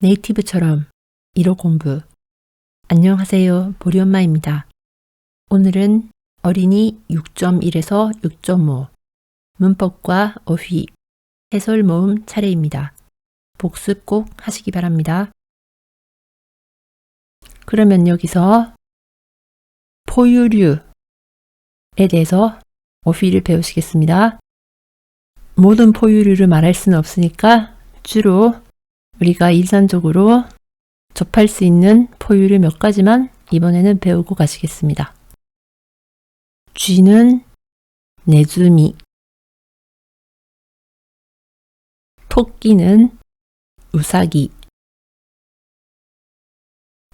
네이티브처럼 1호 공부. 안녕하세요. 보리 엄마입니다. 오늘은 어린이 6.1에서 6.5 문법과 어휘 해설 모음 차례입니다. 복습 꼭 하시기 바랍니다. 그러면 여기서 포유류에 대해서 어휘를 배우시겠습니다. 모든 포유류를 말할 수는 없으니까 주로 우리가 일반적으로 접할 수 있는 포유류 몇 가지만 이번에는 배우고 가시겠습니다. 쥐는 네즈미, 토끼는 우사기,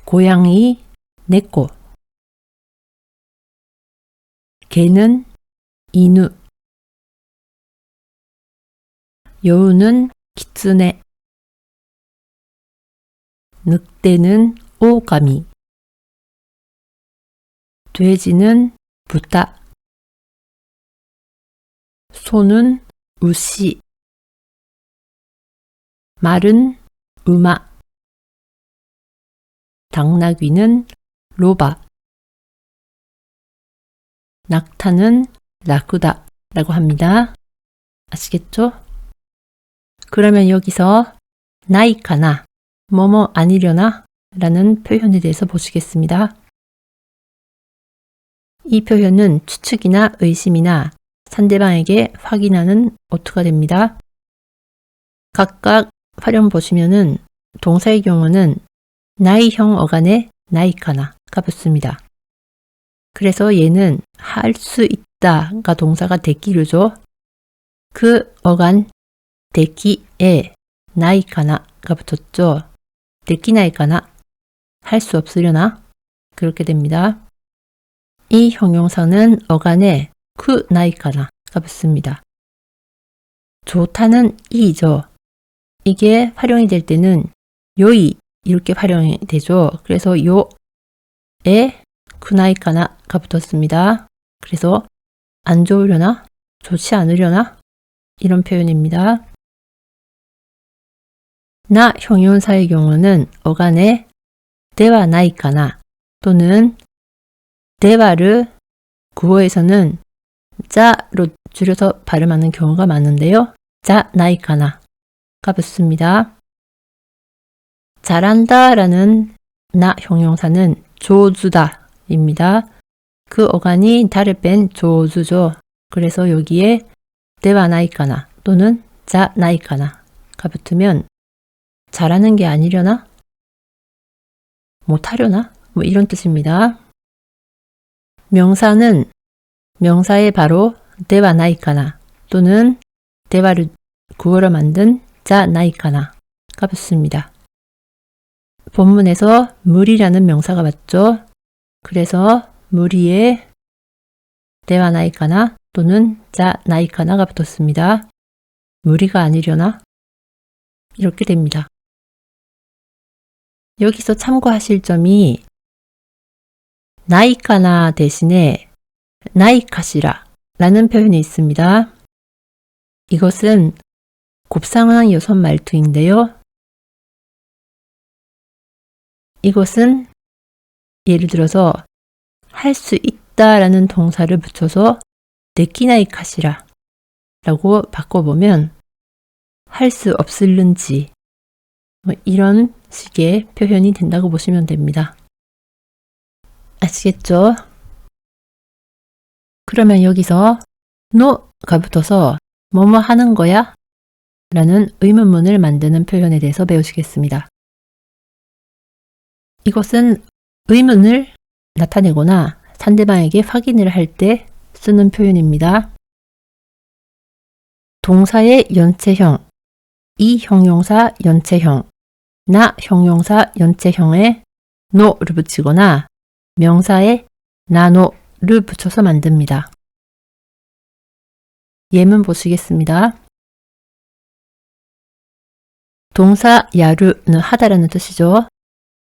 고양이 네꼬, 개는 이누, 여우는 키츠네, 늑대는 오가미, 돼지는 부타, 소는 우시, 말은 우마, 당나귀는 로바, 낙타는 라쿠다 라고 합니다. 아시겠죠? 그러면 여기서 나이카나 뭐뭐 아니려나 라는 표현에 대해서 보시겠습니다. 이 표현은 추측이나 의심이나 상대방에게 확인하는 어투가 됩니다. 각각 활용 보시면은 동사의 경우는 나이형 어간에 나이카나가 붙습니다. 그래서 얘는 할 수 있다가 동사가 데키류죠. 그 어간 데키에 나이카나가 붙었죠. 데키나이까나 할수 없으려나 그렇게 됩니다. 이 형용사는 어간에 그 나이까나가 붙습니다. 좋다는 이죠. 이게 활용이 될 때는 요이 이렇게 활용이 되죠. 그래서 요에 쿠나이까나가 붙었습니다. 그래서 안 좋으려나 좋지 않으려나 이런 표현입니다. 나 형용사의 경우는 어간에 대와 나이까나 또는 대와를 구어에서는 자로 줄여서 발음하는 경우가 많은데요. 자 나이까나가 붙습니다. 잘한다 라는 나 형용사는 조주다 입니다. 그 어간이 달을 뺀 조주죠. 그래서 여기에 대와 나이까나 또는 자 나이까나가 붙으면 잘하는 게 아니려나? 못하려나? 뭐 이런 뜻입니다. 명사는 명사의 바로 대와 나이카나 또는 대화를 구어로 만든 자 나이카나가 붙습니다. 본문에서 물이라는 명사가 맞죠? 그래서 무리에 대와 나이카나 또는 자 나이카나가 붙었습니다. 무리가 아니려나? 이렇게 됩니다. 여기서 참고하실 점이 나이카나 대신에 나이카시라 라는 표현이 있습니다. 이것은 곱상황 여섯 말투인데요. 이것은 예를 들어서 할 수 있다 라는 동사를 붙여서 네키나이카시라 라고 바꿔보면 할 수 없을는지 뭐 이런 식의 표현이 된다고 보시면 됩니다. 아시겠죠? 그러면 여기서 no가 붙어서 뭐뭐 하는 거야? 라는 의문문을 만드는 표현에 대해서 배우시겠습니다. 이것은 의문을 나타내거나 상대방에게 확인을 할 때 쓰는 표현입니다. 동사의 연체형, 이 형용사 연체형, 나 형용사 연체형에 no를 붙이거나 명사에 나노를 붙여서 만듭니다. 예문 보시겠습니다. 동사 야루는 하다라는 뜻이죠.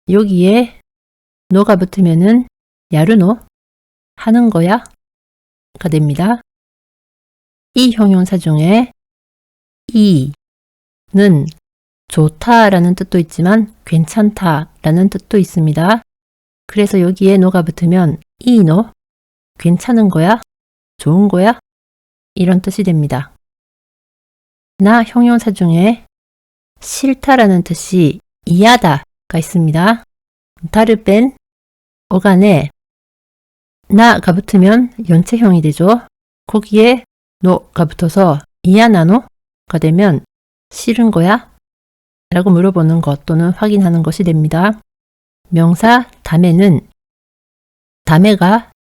여기에 노가 붙으면은 야루노 하는 거야 가 됩니다. 이 형용사 중에 이는 좋다라는 뜻도 있지만 괜찮다라는 뜻도 있습니다. 그래서 여기에 노가 붙으면 이노 괜찮은 거야? 좋은 거야? 이런 뜻이 됩니다. 나 형용사 중에 싫다라는 뜻이 이하다가 있습니다. 다를 뺀 어간에 나가 붙으면 연체형이 되죠. 거기에 노가 붙어서 이하나노가 되면 싫은 거야? 라고 물어보는 것 또는 확인하는 것이 됩니다. 명사 담에는 담에가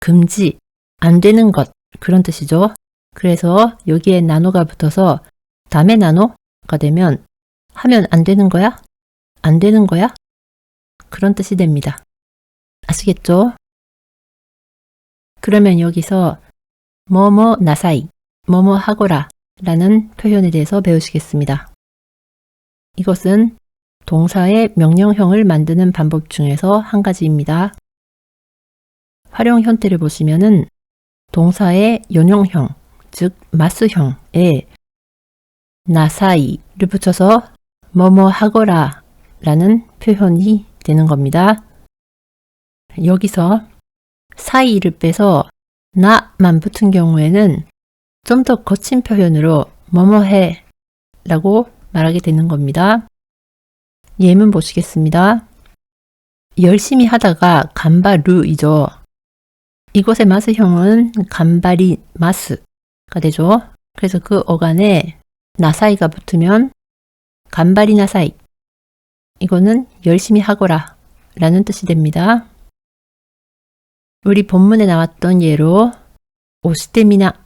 금지, 안 되는 것 그런 뜻이죠. 그래서 여기에 나노가 붙어서 담에 나노가 되면 하면 안 되는 거야? 안 되는 거야? 그런 뜻이 됩니다. 아시겠죠? 그러면 여기서 뭐뭐 나사이, 뭐뭐 하거라 라는 표현에 대해서 배우시겠습니다. 이것은 동사의 명령형을 만드는 방법 중에서 한 가지입니다. 활용 형태를 보시면은 동사의 연용형, 즉 마스형에 나사이를 붙여서 뭐뭐 하거라 라는 표현이 되는 겁니다. 여기서 사이를 빼서 나만 붙은 경우에는 좀 더 거친 표현으로 뭐뭐 해 라고 말하게 되는 겁니다. 예문 보시겠습니다. 열심히 하다가 간바루이죠. 이곳의 마스형은 간바리 마스가 되죠. 그래서 그 어간에 나사이가 붙으면 간바리 나사이 이거는 열심히 하거라 라는 뜻이 됩니다. 우리 본문에 나왔던 예로 오시테미나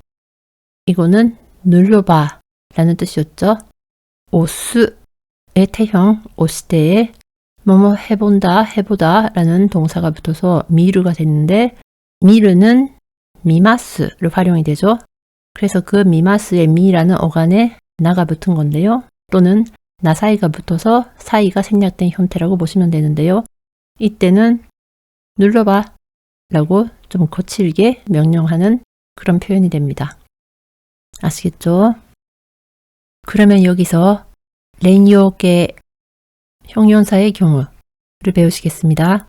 이거는 눌러봐 라는 뜻이었죠. 오스의 태형 오시테에 뭐뭐 해본다 해보다 라는 동사가 붙어서 미루가 됐는데 미르는 미마스를 활용이 되죠. 그래서 그 미마스의 미라는 어간에 나가 붙은 건데요. 또는 나 사이가 붙어서 사이가 생략된 형태라고 보시면 되는데요. 이때는 눌러봐 라고 좀 거칠게 명령하는 그런 표현이 됩니다. 아시겠죠? 그러면 여기서 레니오게 형용사의 경우를 배우시겠습니다.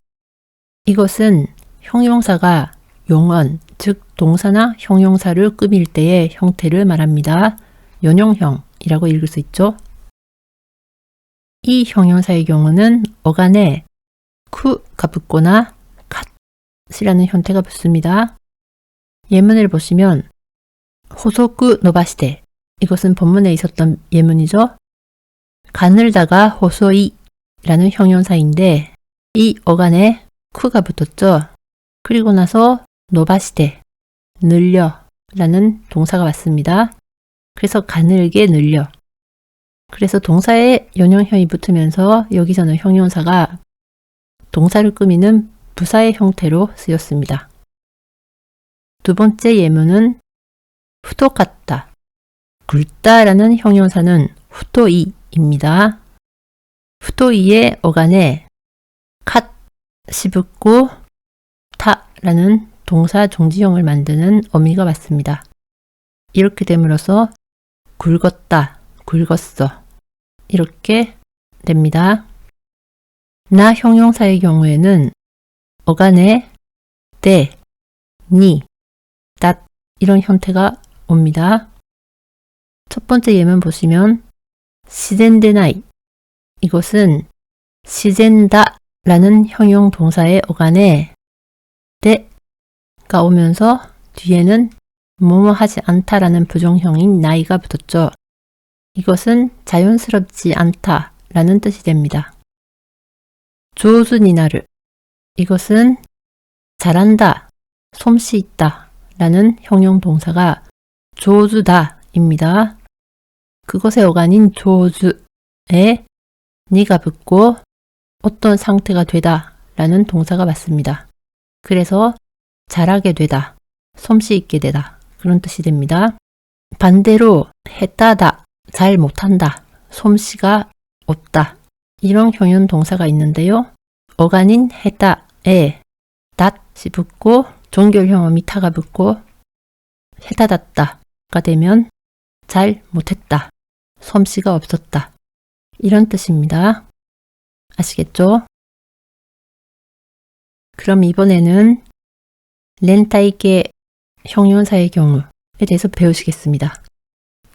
이것은 형용사가 용언, 즉 동사나 형용사를 꾸밀 때의 형태를 말합니다. 연용형이라고 읽을 수 있죠. 이 형용사의 경우는 어간에 쿠가 붙거나 갓이라는 형태가 붙습니다. 예문을 보시면 호소쿠 노바시테 이것은 본문에 있었던 예문이죠. 가늘다가 호소이 라는 형용사인데 이 어간에 쿠가 붙었죠. 그리고 나서 노바시테 늘려 라는 동사가 왔습니다. 그래서 가늘게 늘려. 그래서 동사에 연형형이 붙으면서 여기서는 형용사가 동사를 꾸미는 부사의 형태로 쓰였습니다. 두 번째 예문은 후토같다, 굵다라는 형용사는 후토이입니다. 후토이의 어간에 컷이 붙고 타라는 동사 종지형을 만드는 어미가 왔습니다. 이렇게 됨으로써 굵었다, 굵었어 이렇게 됩니다. 나 형용사의 경우에는 어간에 대, 니, 닷 이런 형태가 옵니다. 첫 번째 예문 보시면 시젠데나이 이것은 시젠다 라는 형용 동사의 어간에 대가 오면서 뒤에는 뭐뭐 하지 않다라는 부정형인 나이가 붙었죠. 이것은 자연스럽지 않다 라는 뜻이 됩니다. 조수니나르 이것은 잘한다, 솜씨 있다 라는 형용 동사가 조주다 입니다. 그것의 어간인 조주에 니가 붙고 어떤 상태가 되다 라는 동사가 맞습니다. 그래서 잘하게 되다, 솜씨 있게 되다 그런 뜻이 됩니다. 반대로 했다다, 잘 못한다, 솜씨가 없다 이런 형용 동사가 있는데요. 어간인 했다에 닷이 붙고 종결형어 미타가 붙고 해다đạt 다가 되면 잘 못했다, 솜씨가 없었다 이런 뜻입니다. 아시겠죠? 그럼 이번에는 렌타이게 형용사의 경우에 대해서 배우시겠습니다.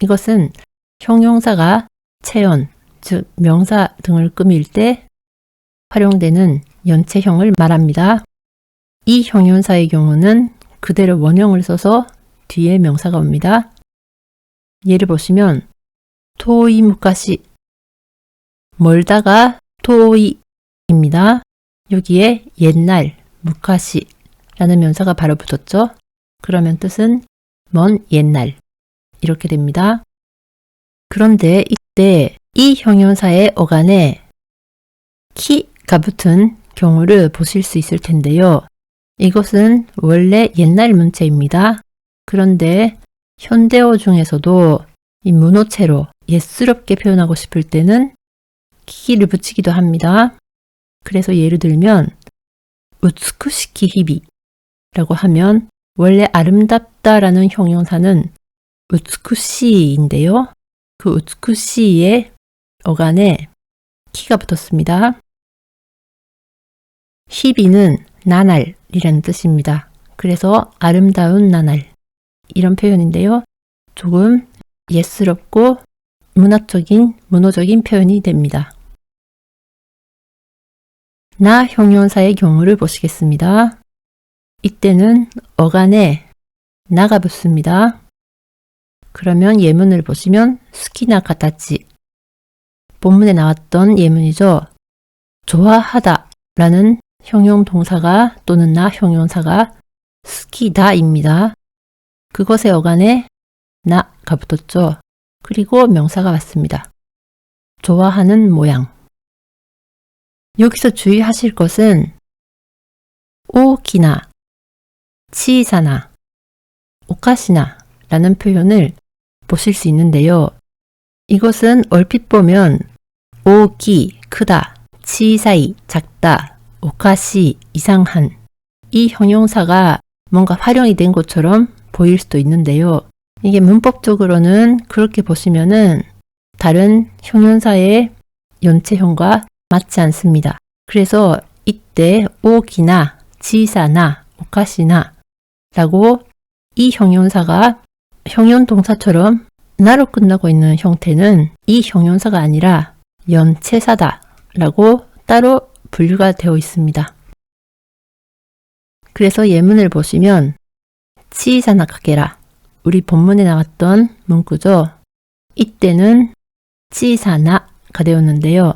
이것은 형용사가 체언, 즉 명사 등을 꾸밀 때 활용되는 연체형을 말합니다. 이 형용사의 경우는 그대로 원형을 써서 뒤에 명사가 옵니다. 예를 보시면 토이 무카시 멀다가 토이입니다. 여기에 옛날 무카시라는 명사가 바로 붙었죠. 그러면 뜻은 먼 옛날 이렇게 됩니다. 그런데 이때 이 형용사의 어간에 키가 붙은 경우를 보실 수 있을 텐데요. 이것은 원래 옛날 문체입니다. 그런데 현대어 중에서도 이 문어체로 예스럽게 표현하고 싶을 때는 키를 붙이기도 합니다. 그래서 예를 들면 우츠쿠시키 히비 라고 하면 원래 아름답다 라는 형용사는 우츠쿠시인데요. 그 우츠쿠시의 어간에 키가 붙었습니다. 히비는 나날이라는 뜻입니다. 그래서 아름다운 나날 이런 표현인데요. 조금 예스럽고 문학적인, 문어적인 표현이 됩니다. 나 형용사의 경우를 보시겠습니다. 이때는 어간에 나가 붙습니다. 그러면 예문을 보시면 스키나 가타치 본문에 나왔던 예문이죠. 좋아하다 라는 형용 동사가 또는 나 형용사가 스키다입니다. 그것의 어간에 나가 붙었죠. 그리고 명사가 왔습니다. 좋아하는 모양. 여기서 주의하실 것은 오키나, 치사나, 오카시나 라는 표현을 보실 수 있는데요. 이것은 얼핏 보면 오키, 크다, 치사이, 작다, 오카시, 이상한 이 형용사가 뭔가 활용이 된 것처럼 보일 수도 있는데요. 이게 문법적으로는 그렇게 보시면은 다른 형용사의 연체형과 맞지 않습니다. 그래서 이때 오기나, 치사나, 오카시나 라고 이 형용사가 형용 동사처럼 나로 끝나고 있는 형태는 이 형용사가 아니라 연체사다 라고 따로 분류가 되어 있습니다. 그래서 예문을 보시면 치사나 가게라 우리 본문에 나왔던 문구죠. 이때는 치사나가 되었는데요.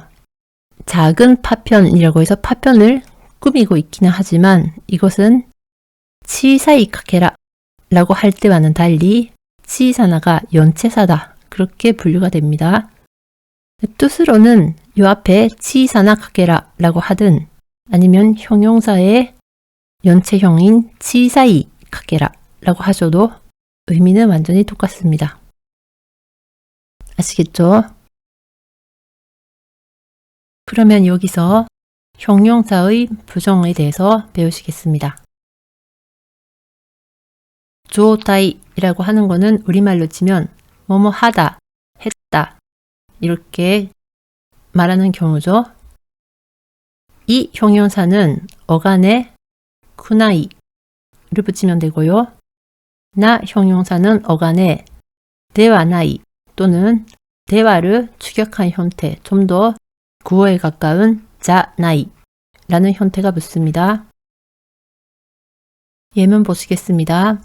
작은 파편이라고 해서 파편을 꾸미고 있기는 하지만 이것은 치사이 카케라 라고 할 때와는 달리 치사나가 연체사다 그렇게 분류가 됩니다. 뜻으로는 요 앞에 치사나 카케라 라고 하든 아니면 형용사의 연체형인 치사이 카케라 라고 하셔도 의미는 완전히 똑같습니다. 아시겠죠? 그러면 여기서 형용사의 부정에 대해서 배우시겠습니다. 조타이라고 하는 거는 우리말로 치면 뭐뭐 하다, 했다 이렇게 말하는 경우죠. 이 형용사는 어간에 쿠나이를 붙이면 되고요. 나 형용사는 어간에 대화나이 또는 대화를 추격한 형태, 좀 더 구어에 가까운 자나이 라는 형태가 붙습니다. 예문 보시겠습니다.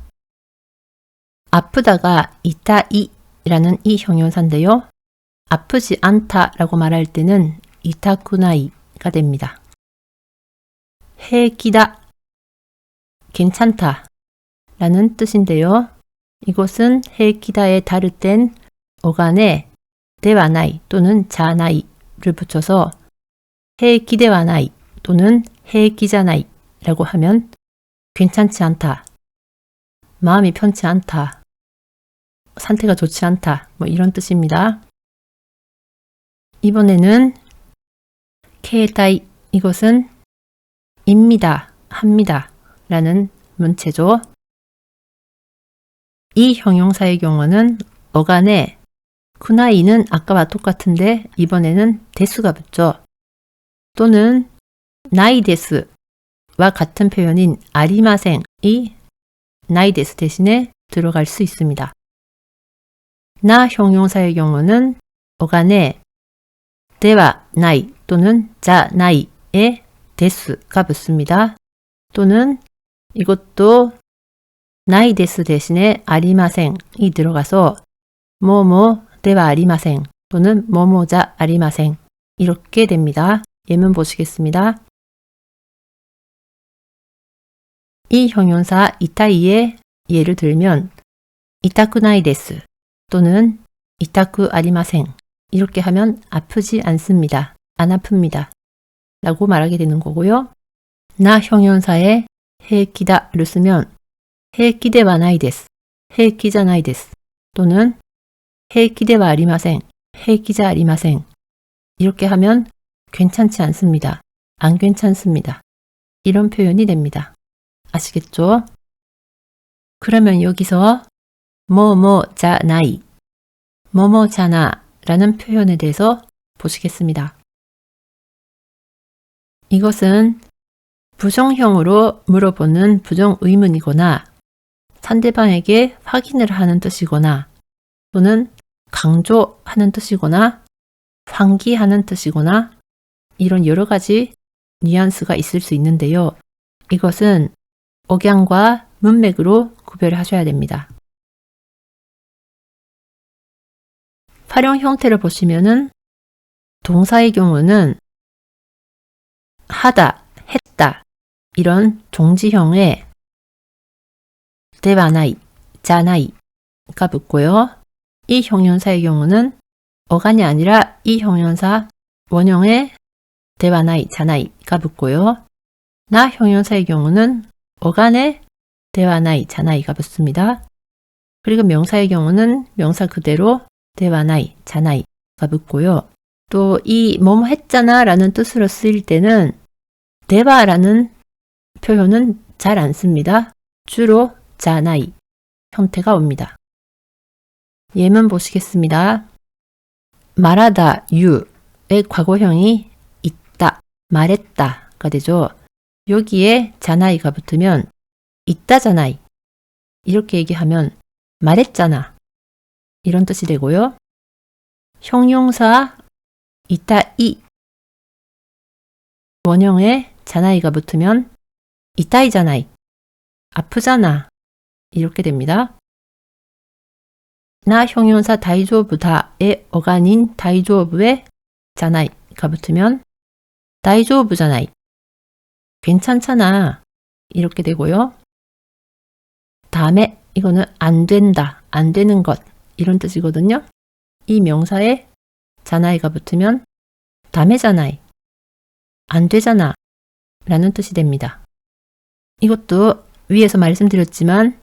아프다가 이타이 라는 이 형용사인데요. 아프지 않다 라고 말할 때는 이타쿠나이가 됩니다. 해기다 괜찮다 라는 뜻인데요. 이것은 다를 땐 어간에 대와나이 또는 자나이를 붙여서 해기대와나이 또는 해기자나이 라고 하면 괜찮지 않다, 마음이 편치 않다, 상태가 좋지 않다, 뭐 이런 뜻입니다. 이번에는 케이타이 이것은 입니다, 합니다 라는 문체죠. 이 형용사의 경우는 어간에 쿠나이는 아까와 똑같은데 이번에는 데스가 붙죠. 또는 나이 데스와 같은 표현인 아리마생이 나이 데스 대신에 들어갈 수 있습니다. 나 형용사의 경우는 어간에 데와 나이 또는 자 나이에 데스가 붙습니다. 또는 이것도 아리마생이 들어가서 뭐뭐 데와 아리마생 또는 뭐뭐자 아리마생 이렇게 됩니다. 예문 보시겠습니다. 이 형용사 이타이의 예를 들면 이타쿠나이 데스 또는 이타쿠 아리마생 이렇게 하면 아프지 않습니다. 안 아픕니다. 라고 말하게 되는 거고요. 나 형용사에 해키다를 쓰면 해키자 나이 데스 또는 아리마생, 해키자 아리마생 이렇게 하면 괜찮지 않습니다. 안 괜찮습니다. 이런 표현이 됩니다. 아시겠죠? 그러면 여기서 뭐뭐자나이, 뭐뭐자나 라는 표현에 대해서 보시겠습니다. 이것은 부정형으로 물어보는 부정 의문이거나 상대방에게 확인을 하는 뜻이거나 또는 강조하는 뜻이거나 환기하는 뜻이거나 이런 여러 가지 뉘앙스가 있을 수 있는데요. 이것은 억양과 문맥으로 구별하셔야 됩니다. 활용 형태를 보시면은 동사의 경우는 하다, 했다 이런 동지형 에 데바나이, 자나이가 붙고요. 이 형용사의 경우는 어간이 아니라 이 형용사 원형에 데바나이, 자나이가 붙고요. 나 형용사의 경우는 어간에 데와나이, 자나이가 붙습니다. 그리고 명사의 경우는 명사 그대로 데와나이, 자나이가 붙고요. 또 이 뭐뭐 했잖아 라는 뜻으로 쓰일 때는 데바라는 표현은 잘 안 씁니다. 주로 자나이 형태가 옵니다. 예문 보시겠습니다. 말하다 유의 과거형이 있다, 말했다가 되죠. 여기에 자나이가 붙으면 있다 자나이 이렇게 얘기하면 말했잖아 이런 뜻이 되고요. 형용사 이따이 원형에 자나이가 붙으면 이따이자나이 아프잖아 이렇게 됩니다. 나 형용사 다이조부다의 어간인 다이조부에 자나이가 붙으면 다이조부자나이 괜찮잖아 이렇게 되고요. 다음에 이거는 안 된다, 안 되는 것 이런 뜻이거든요. 이 명사에 자나이가 붙으면 다메자나이 안 되잖아 라는 뜻이 됩니다. 이것도 위에서 말씀드렸지만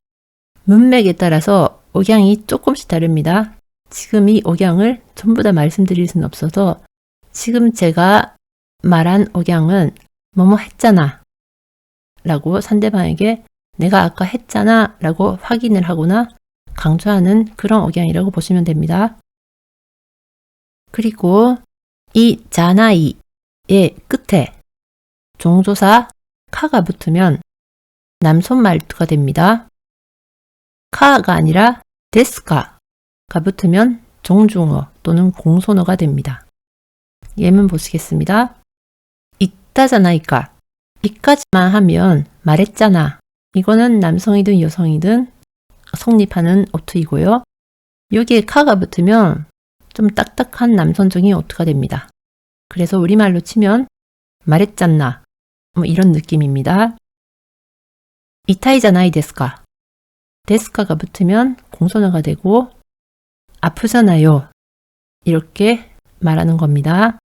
문맥에 따라서 억양이 조금씩 다릅니다. 지금 이 억양을 전부 다 말씀드릴 수는 없어서 지금 제가 말한 억양은 뭐뭐 했잖아 라고 상대방에게 내가 아까 했잖아 라고 확인을 하거나 강조하는 그런 억양이라고 보시면 됩니다. 그리고 이 자나이의 끝에 종조사 카가 붙으면 남손 말투가 됩니다. 카가 아니라 데스카가 붙으면 정중어 또는 공손어가 됩니다. 예문 보시겠습니다. 있다잖아이까. 이까지만 하면 말했잖아. 이거는 남성이든 여성이든 성립하는 어투이고요. 여기에 카가 붙으면 좀 딱딱한 남성적인 어투가 됩니다. 그래서 우리말로 치면 말했잖나 뭐 이런 느낌입니다. 이타이자나이 데스카 데스카가 붙으면 공손어가 되고 아프잖아요. 이렇게 말하는 겁니다.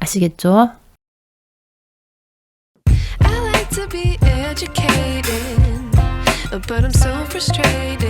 아시겠죠? But I'm so frustrated.